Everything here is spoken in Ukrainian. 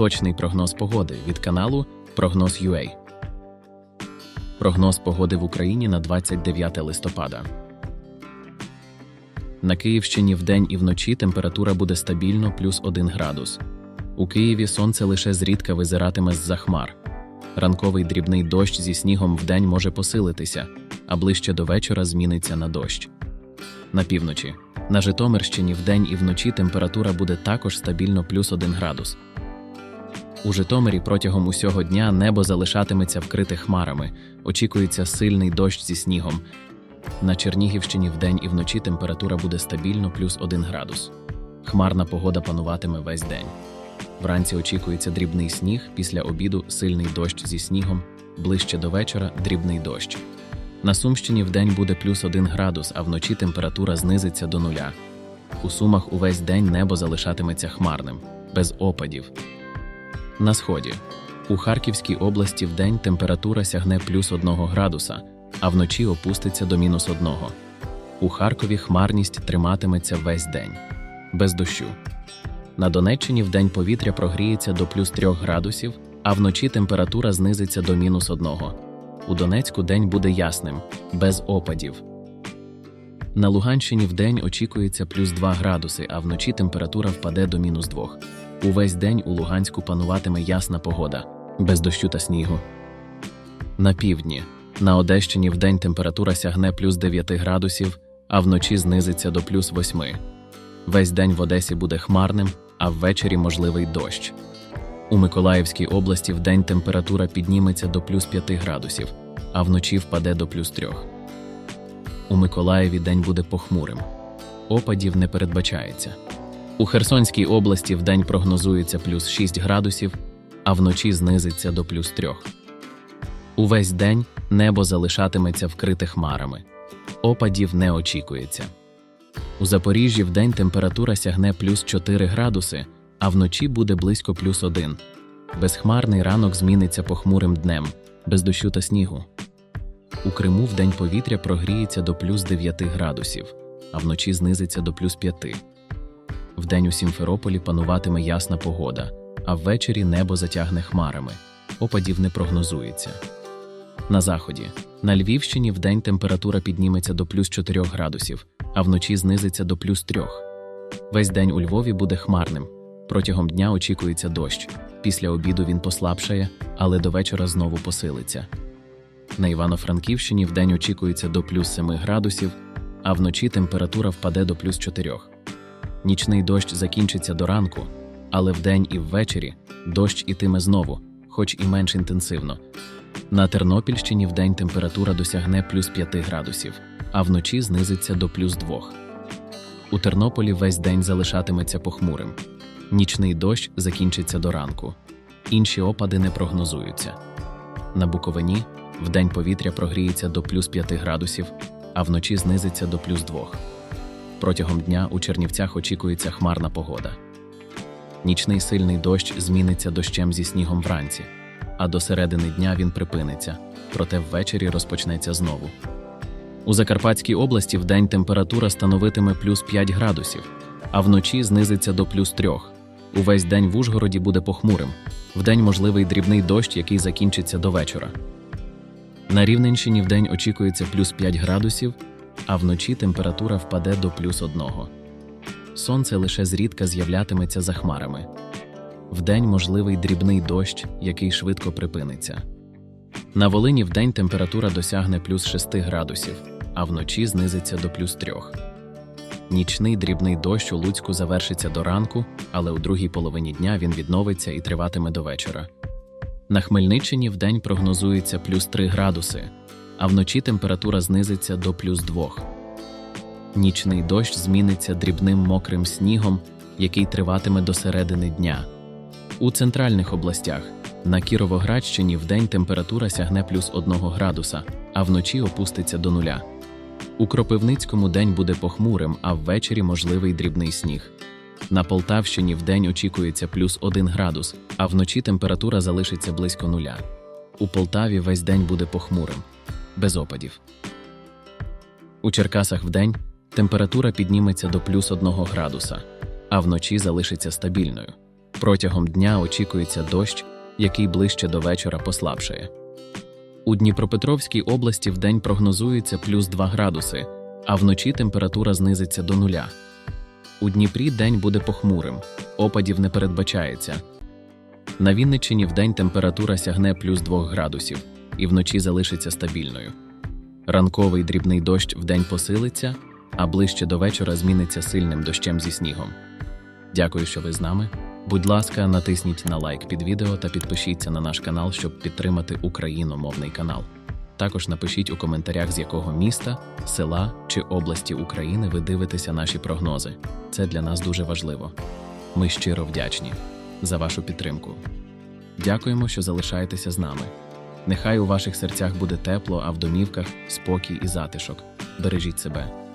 Точний прогноз погоди від каналу Прогноз UA. Прогноз погоди в Україні на 29 листопада. На Київщині вдень і вночі температура буде стабільно плюс 1 градус. У Києві сонце лише зрідка визиратиме з-за хмар. Ранковий дрібний дощ зі снігом вдень може посилитися, а ближче до вечора зміниться на дощ. На півночі. На Житомирщині вдень і вночі температура буде також стабільно плюс 1 градус. У Житомирі протягом усього дня небо залишатиметься вкрите хмарами, очікується сильний дощ зі снігом. На Чернігівщині вдень і вночі температура буде стабільно плюс 1 градус. Хмарна погода пануватиме весь день. Вранці очікується дрібний сніг, після обіду сильний дощ зі снігом, ближче до вечора дрібний дощ. На Сумщині вдень буде плюс 1 градус, а вночі температура знизиться до нуля. У Сумах увесь день небо залишатиметься хмарним, без опадів. На сході. У Харківській області вдень температура сягне плюс 1 градуса, а вночі опуститься до мінус 1. У Харкові хмарність триматиметься весь день, без дощу. На Донеччині вдень повітря прогріється до плюс 3 градусів, а вночі температура знизиться до мінус 1. У Донецьку день буде ясним, без опадів. На Луганщині вдень очікується плюс 2 градуси, а вночі температура впаде до мінус 2. Увесь день у Луганську пануватиме ясна погода, без дощу та снігу. На півдні. На Одещині вдень температура сягне плюс 9 градусів, а вночі знизиться до плюс 8. Весь день в Одесі буде хмарним, а ввечері можливий дощ. У Миколаївській області вдень температура підніметься до плюс 5 градусів, а вночі впаде до плюс 3. У Миколаєві день буде похмурим. Опадів не передбачається. У Херсонській області вдень прогнозується плюс 6 градусів, а вночі знизиться до плюс 3. Увесь день небо залишатиметься вкрите хмарами. Опадів не очікується. У Запоріжжі вдень температура сягне плюс 4 градуси, а вночі буде близько плюс 1. Безхмарний ранок зміниться похмурим днем, без дощу та снігу. У Криму вдень повітря прогріється до плюс 9 градусів, а вночі знизиться до плюс 5. Вдень у Сімферополі пануватиме ясна погода, а ввечері небо затягне хмарами. Опадів не прогнозується. На заході. На Львівщині вдень температура підніметься до плюс 4 градусів, а вночі знизиться до плюс 3. Весь день у Львові буде хмарним. Протягом дня очікується дощ. Після обіду він послабшає, але до вечора знову посилиться. На Івано-Франківщині вдень очікується до плюс 7 градусів, а вночі температура впаде до плюс 4. Нічний дощ закінчиться до ранку, але вдень і ввечері дощ ітиме знову, хоч і менш інтенсивно. На Тернопільщині вдень температура досягне плюс 5 градусів, а вночі знизиться до плюс 2. У Тернополі весь день залишатиметься похмурим. Нічний дощ закінчиться до ранку. Інші опади не прогнозуються. На Буковині вдень повітря прогріється до плюс 5 градусів, а вночі знизиться до плюс 2. Протягом дня у Чернівцях очікується хмарна погода. Нічний сильний дощ зміниться дощем зі снігом вранці, а до середини дня він припиниться, проте ввечері розпочнеться знову. У Закарпатській області вдень температура становитиме плюс 5 градусів, а вночі знизиться до плюс 3. Увесь день в Ужгороді буде похмурим. Вдень можливий дрібний дощ, який закінчиться до вечора. На Рівненщині вдень очікується плюс 5 градусів, а вночі температура впаде до плюс 1. Сонце лише зрідка з'являтиметься за хмарами. Вдень можливий дрібний дощ, який швидко припиниться. На Волині вдень температура досягне плюс 6 градусів, а вночі знизиться до плюс 3. Нічний дрібний дощ у Луцьку завершиться до ранку, але у другій половині дня він відновиться і триватиме до вечора. На Хмельниччині вдень прогнозується плюс 3 градуси, а вночі температура знизиться до плюс 2. Нічний дощ зміниться дрібним мокрим снігом, який триватиме до середини дня. У центральних областях на Кіровоградщині вдень температура сягне плюс 1 градуса, а вночі опуститься до нуля. У Кропивницькому день буде похмурим, а ввечері можливий дрібний сніг. На Полтавщині вдень очікується плюс 1 градус, а вночі температура залишиться близько нуля. У Полтаві весь день буде похмурим, без опадів. У Черкасах вдень температура підніметься до плюс 1 градуса, а вночі залишиться стабільною. Протягом дня очікується дощ, який ближче до вечора послабшає. У Дніпропетровській області вдень прогнозується плюс 2 градуси, а вночі температура знизиться до нуля. У Дніпрі день буде похмурим, опадів не передбачається. На Вінниччині вдень температура сягне плюс 2 градусів і вночі залишиться стабільною. Ранковий дрібний дощ вдень посилиться, а ближче до вечора зміниться сильним дощем зі снігом. Дякую, що ви з нами. Будь ласка, натисніть на лайк під відео та підпишіться на наш канал, щоб підтримати україномовний канал. Також напишіть у коментарях, з якого міста, села чи області України ви дивитеся наші прогнози. Це для нас дуже важливо. Ми щиро вдячні за вашу підтримку. Дякуємо, що залишаєтеся з нами. Нехай у ваших серцях буде тепло, а в домівках спокій і затишок. Бережіть себе.